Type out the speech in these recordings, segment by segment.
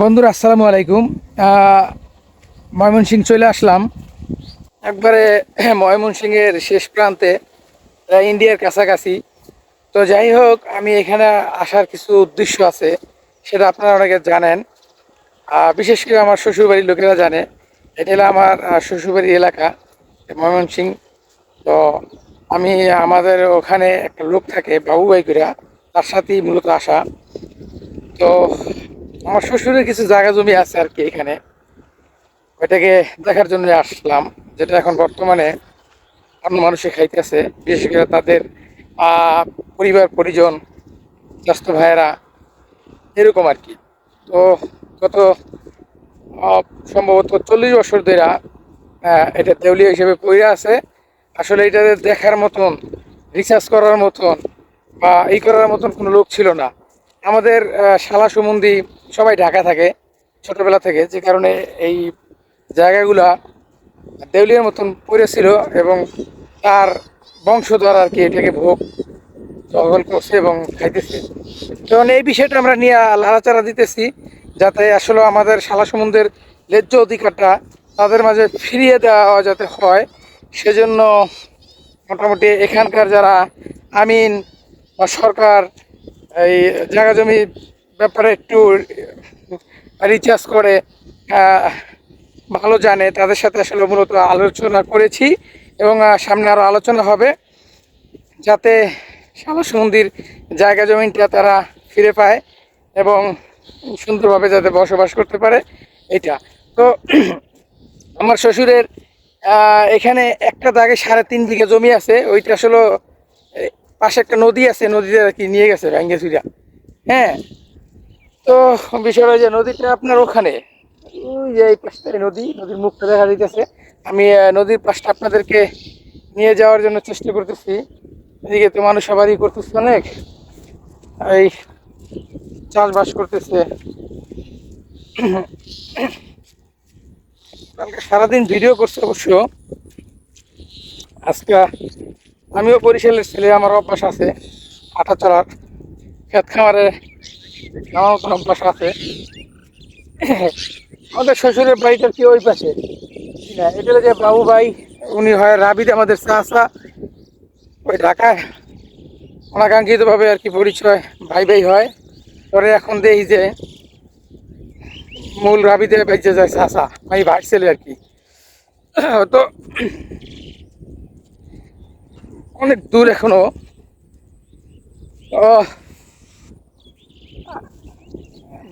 বন্ধুরা, আসসালামু আলাইকুম। ময়মনসিং চলে আসলাম। একবারে ময়মনসিংহের শেষ প্রান্তে ইন্ডিয়ার কাছাকাছি। তো যাই হোক, আমি এখানে আসার কিছু উদ্দেশ্য আছে, সেটা আপনারা অনেকে জানেন। বিশেষ করে আমার শ্বশুরবাড়ির লোকেরা জানে, এটা হলো আমার শ্বশুরবাড়ির এলাকা, ময়মনসিং। তো আমি, আমাদের ওখানে একটা লোক থাকে বাবু বাইকুরা তার সাথেই মূলত আসা। তো আমার শ্বশুরের কিছু জায়গা জমি আছে আর কি এখানে। ওইটাকে দেখার জন্য আসলাম, যেটা এখন বর্তমানে অন্য মানুষে খাইতেছে। বিশেষ করে তাদের পরিবার, পরিজন স্বাস্থ্য ভাইয়েরা, এরকম আর কি। তো গত সম্ভবত চল্লিশ বছর ধরে এটা দেউলিয়া হিসেবে পড়ে আছে। আসলে এটা দেখার মতন রিসার্চ করার মতন বা এই করার মতন কোনো লোক ছিল না। আমাদের শালা সম্বন্ধী সবাই ঢাকা থাকে, ছোটবেলা থেকে, যে কারণে এই জায়গাগুলা দেউলিয়ার মতন পড়েছিল এবং তার বংশধর আর কি এটাকে ভোগ দখল করছে এবং খাইতেছে। তখন এই বিষয়টা আমরা নিয়ে লাড়াচাড়া দিতেছি, যাতে আসলে আমাদের শালা সমুদ্রের ন্যায্য অধিকারটা তাদের মাঝে ফিরিয়ে দেওয়া যাতে হয়। সেজন্য মোটামুটি এখানকার যারা আমিন বা সরকার এই জায়গা জমি ব্যাপারে একটু রিচার্জ করে ভালো জানে। তাদের সাথে আসলে মূলত আলোচনা করেছি এবং সামনে আরও আলোচনা হবে। যাতে শালা সমুদ্রের জায়গা জমিনটা তারা ফিরে পায় এবং সুন্দরভাবে যাতে বসবাস করতে পারে। এটা তো আমার শ্বশুরের এখানে একটা দাগে সাড়ে তিন বিঘা জমি আছে। ওইটা আসলে পাশে একটা নদী আছে নদীতে আর কি নিয়ে গেছে ভেঙ্গে চুরিয়া হ্যাঁ? তো বিষয়টা যে নদীটা আপনার ওখানে, ওই যে এই পাশটায় নদী, নদীর মুখটা দেখা যাইতেছে। আমি নদীর পাশটা আপনাদেরকে নিয়ে যাওয়ার জন্য চেষ্টা করতেছি। এদিকে তো মানুষ আবারই করতেছে অনেক। এই চাষবাস করতেছে। কালকে সারাদিন ভিডিও করছে অবশ্য। আজকে আমিও বরিশালের ছেলে, আমার অভ্যাস আছে হাঁটা চলার ক্ষেত খামারে নামার মতন অভ্যাস আছে। আমাদের শ্বশুরের বাড়িটা কি ওই পাশে? এটা যে বাবু ভাই, উনি হয় রাবিদ আমাদের চাষা ওই ঢাকায় অনাকাঙ্ক্ষিতভাবে আর কি পরিচয় ভাই ভাই হয়। পরে এখন দেই যে মূল রাবিদে বেঁচে যায় চাষা ভাই ভাই ছেলে আর কি। তো অনেক দূর এখনও।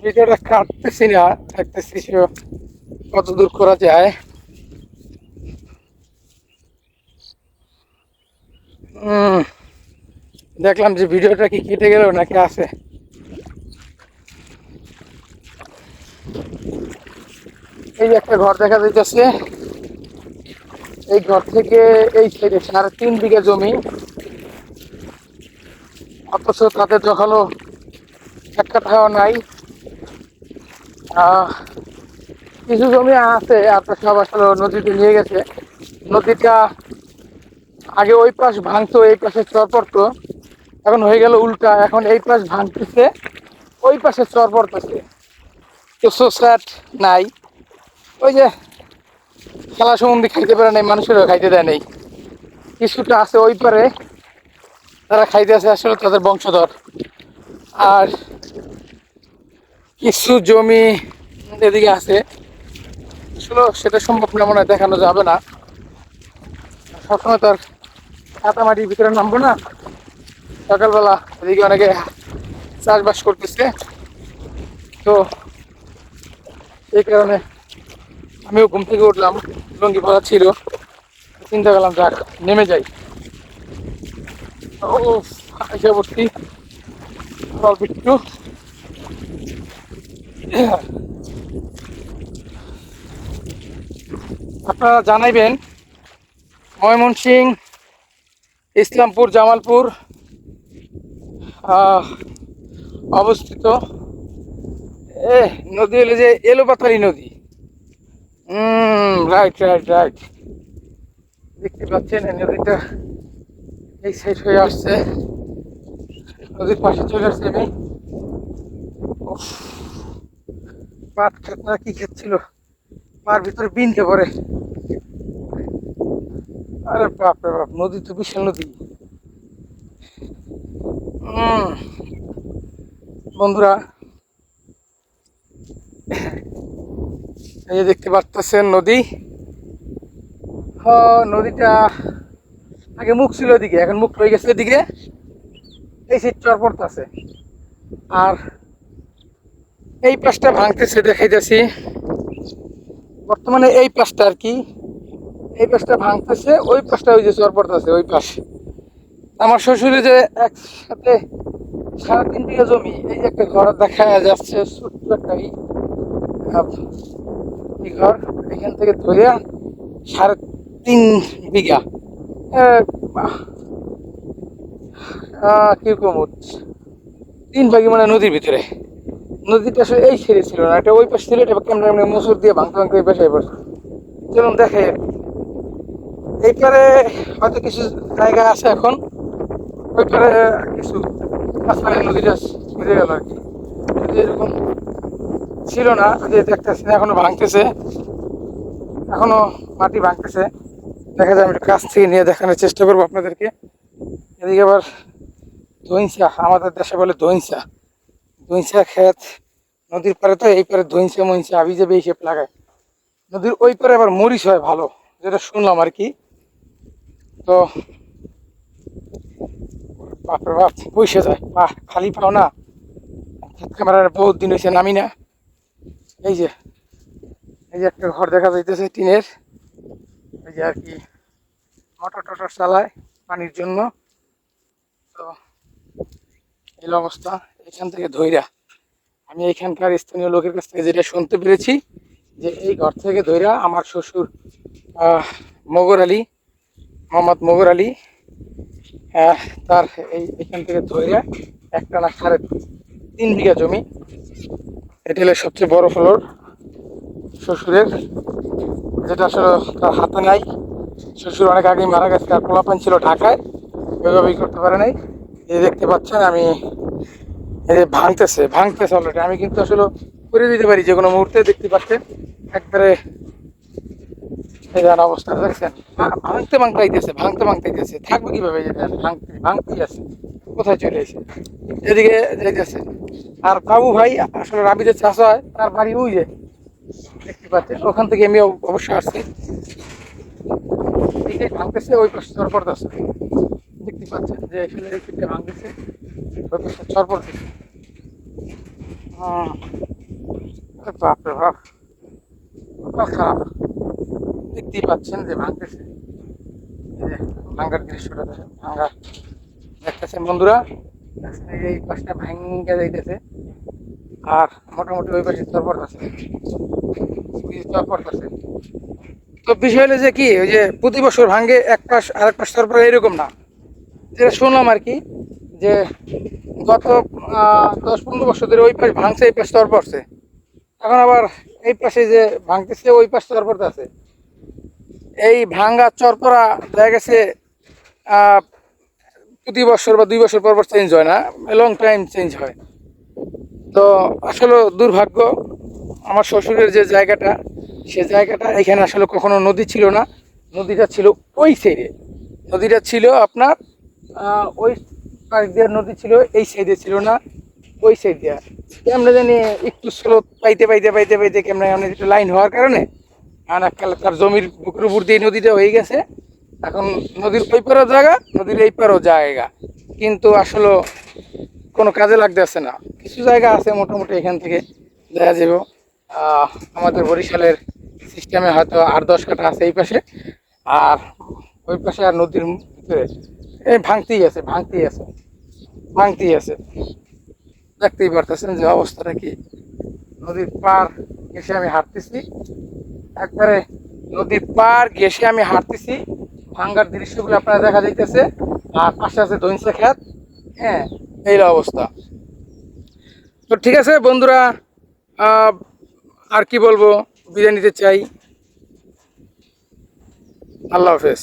ভিডিওটা কাটতেছি না থাকতেছি সে কত দূর করা যায়। দেখলাম যে ভিডিওটা কি কেটে গেল নাকি আছে। এই একটা ঘর দেখা যাইতেছে। এই ঘর থেকে এই সাইডে সাড়ে তিন বিঘা জমি। অথচ তাদের দখলও এক কাঠাও নাই। কিছু জমি আছে আপনার সব আসলে নদীতে নিয়ে গেছে। নদীটা আগে ওই পাশ ভাঙতো, এই পাশে চর পড়তো। এখন হয়ে গেল উল্টা, এখন এই পাশ ভাঙতেছে, ওই পাশে চর পড়তেছে। তো সোসাট নাই। ওই যে খেলা সম্বন্ধে খাইতে পারে নাই, মানুষেরও খাইতে দেয় নেই। কিছুটা আছে ওই পারে তারা খাইতে আছে আসলে তাদের বংশধর। আর কিছু জমি এদিকে আছে। আসলে সেটা সম্ভব না, মনে দেখানো যাবে না। সবসময় তো আর কাটামাটির ভিতরে নামবো না। সকালবেলা এদিকে অনেকে চাষবাস করতেছে। তো এই কারণে আমিও ঘুম থেকে উঠলাম, লঙ্গি পড়া ছিল। চিন্তা করলাম, যাক, নেমে যাই। ও এসে অল্প একটু। আপনারা জানাইবেন, ময়মনসিং, ইসলামপুর, জামালপুর অবস্থিত। এ নদী হলো যে এলোপাতারি নদী। রাইট রাইট রাইট দেখতে পাচ্ছেন নদীটা এই সাইড হয়ে আসছে। নদীর পাশে চলে আসছে আমি পাট খেত না, কি ক্ষেত ছিল? পার ভিতরে বিনতে পড়ে। আরে বাপ রে বাপ, নদী তো বিশাল নদী। বন্ধুরা এই যে দেখতে পাচ্ছেন নদী। হ, নদীটা আগে মুখ ছিল ওদিকে এখন মুখ হয়ে গেছে এদিকে। এই সিট চর পড়তেছে। আর এই পাশটা ভাঙতেছে দেখাইতেছি। বর্তমানে এই পাশটা আর কি, এই পাশটা ভাঙতেছে, ওই পাশটা ওই যে চর পড়তেছে, ওই পাশ। আমার শ্বশুরে যে একসাথে সাড়ে তিন বিঘা জমি, এই যে একটা ঘর দেখা যাচ্ছে, ছোট্ট একটা ঘর এখান থেকে ধরে সাড়ে তিন বিঘা। কীরকম তিন ভাগই মানে নদীর ভিতরে। নদীটা আসলে এই ছেড়ে ছিল না, এটা ওই পাশ ছিল, এটা কেমন কেমন মুসুর দিয়ে ভাঙতে ভাঙতে ওই পাশে পড়ছে। চলুন দেখে। এইপারে হয়তো কিছু জায়গা আছে এখন। ওই পারে কিছু মাঝখানে নদীটা বেড়ে গেল আর কি। যদি এরকম ছিল না যে দেখতেছি এখনও ভাঙতেছে। এখনও মাটি ভাঙতেছে। দেখা যায় আমি কাছ থেকে নিয়ে দেখানোর চেষ্টা করব আপনাদেরকে। এদিকে আবার দইঞ্চা আমাদের দেশে বলে দইঞ্চা দইঞ্চা ক্ষেত, নদীর পারে তো এই পারে দইঞ্চা মইঞ্চা আবি যাবে এই লাগায়। নদীর ওই পারে আবার মরিচ হয় ভালো, যেটা শুনলাম আর কি। তো, বাপরে বাপ বসে যায়। বাহ, খালি পাও না। ক্যামেরার বহুত দিন হয়েছে নামি না। এই যে এই যে একটা ঘর দেখা যাইতেছে টিনের। এই যে আর কি, মোটর টটর চালায় পানির জন্য। তো এই অবস্থা, এখান থেকে ধৈরা আমি এখানকার স্থানীয় লোকের কাছ থেকে যেটা শুনতে পেরেছি, যে এই ঘর থেকে ধৈরা আমার শ্বশুর মগর আলী, মোহাম্মদ মগর আলী তার এই, এখান থেকে ধৈরা একটা না সাড়ে তিন বিঘা জমি। এটা হলো সবচেয়ে বড় ফ্লোর শ্বশুরের, যেটা আসলে তার হাতে নাই। শ্বশুর অনেক আগেই মারা গেছে, আর পোলাপান ছিল ঢাকায় ওইভাবেই করতে পারে নাই। এই দেখতে পাচ্ছেন আমি, এই যে ভাঙতেছে ভাঙতেছে অলরেডি আমি কিন্তু আসলে করে দিতে পারি যে কোনো মুহূর্তে দেখতে পাচ্ছেন, একবারে এই অবস্থা, দেখছেন? ভাঙতে ভাঙতে আইতেছে ভাঙতে ভাঙতে আইতেছে থাকবে কীভাবে এই যে ভাঙতে, ভাঙতেই আছে। কোথায় চলে এসে? এদিকে যাইতেছে আর বাবু ভাই, আসলে রাবিদের চাষ হয়, তার বাড়ি ওই যে, দেখতে পাচ্ছেন। ওখান থেকে আমি অব- অবশ্যই আসছি। এদিকে ভাঙতেছে, ওই পাশে চর পড়তেছে দেখতে পাচ্ছেন যে পিঠটা ভাঙতেছে, ওই পাশে চর পড়তেছে হুম। আরে বাপরে বাপ। খারাপ। দেখতেই পাচ্ছেন যে ভাঙতেছে। ভাঙ্গার দৃশ্যটা দেখেন, ভাঙ্গা। দেখতেছেন বন্ধুরা? এই পাশটা ভাঙ্গা যাইতেছে। আর মোটামুটি ওই পাশে চর পড়তেছে চর পড়তেছে তো বিষয় হলো যে কি, ওই যে প্রতি বছর ভাঙ্গে এক পাশ আর এক পাশ তারপরে এরকম না। যেটা শুনলাম আর কি, যে গত দশ পনেরো বছর ধরে ওই পাশ ভাঙছে, এই পাশ তর পড়ছে এখন আবার এই পাশে যে ভাঙতেছে, ওই পাশ পড়তে আছে। এই ভাঙ্গা চরপরা দেখা গেছে প্রতি বছর বা দুই বছর পর পর চেঞ্জ হয় না লং টাইম চেঞ্জ হয়। তো আসলে দুর্ভাগ্য, আমার শ্বশুরের যে জায়গাটা, সে জায়গাটা এখানে আসলে কখনো নদী ছিল না। নদীটা ছিল ওই সাইডে নদীটা ছিল আপনার ওই পাশ দিয়ে নদী ছিল, এই সাইডে ছিল না, ওই সাইড দিয়ে। কেমনে জানি একটু স্রোত পাইতে পাইতে পাইতে পাইতে কেমনে কেমনে একটু লাইন হওয়ার কারণে, আর এককালে তার জমির বুকের উপর দিয়ে নদীটা হয়ে গেছে। এখন নদীর ওই পারও জায়গা, নদীর এই পারও জায়গা। কিন্তু আসলে কোনো কাজে লাগতেছে না। কিছু জায়গা আছে মোটামুটি এখান থেকে দেখা যাব আমাদের বরিশালের সিস্টেমে হয়তো আট দশ কাঠা আছে এই পাশে। আর ওই পাশে আর নদীর ভিতরে, এই ভাঙতেই আছে ভাঙতেই আছে ভাঙতেই আছে। দেখতেই পারতেছেন যে অবস্থাটা কি। নদীর পার ঘেসে আমি হাঁটতেছি। একবারে নদীর পার ঘেসে আমি হাঁটতেছি। ভাঙ্গার দৃশ্যগুলো আপনারা দেখা যাইতেছে। আর পাশে আছে দইনসা খ্যাত হ্যাঁ এই অবস্থা। তো ঠিক আছে বন্ধুরা আর কি বলব? বিদায় নিতে চাই। আল্লাহ হাফেজ।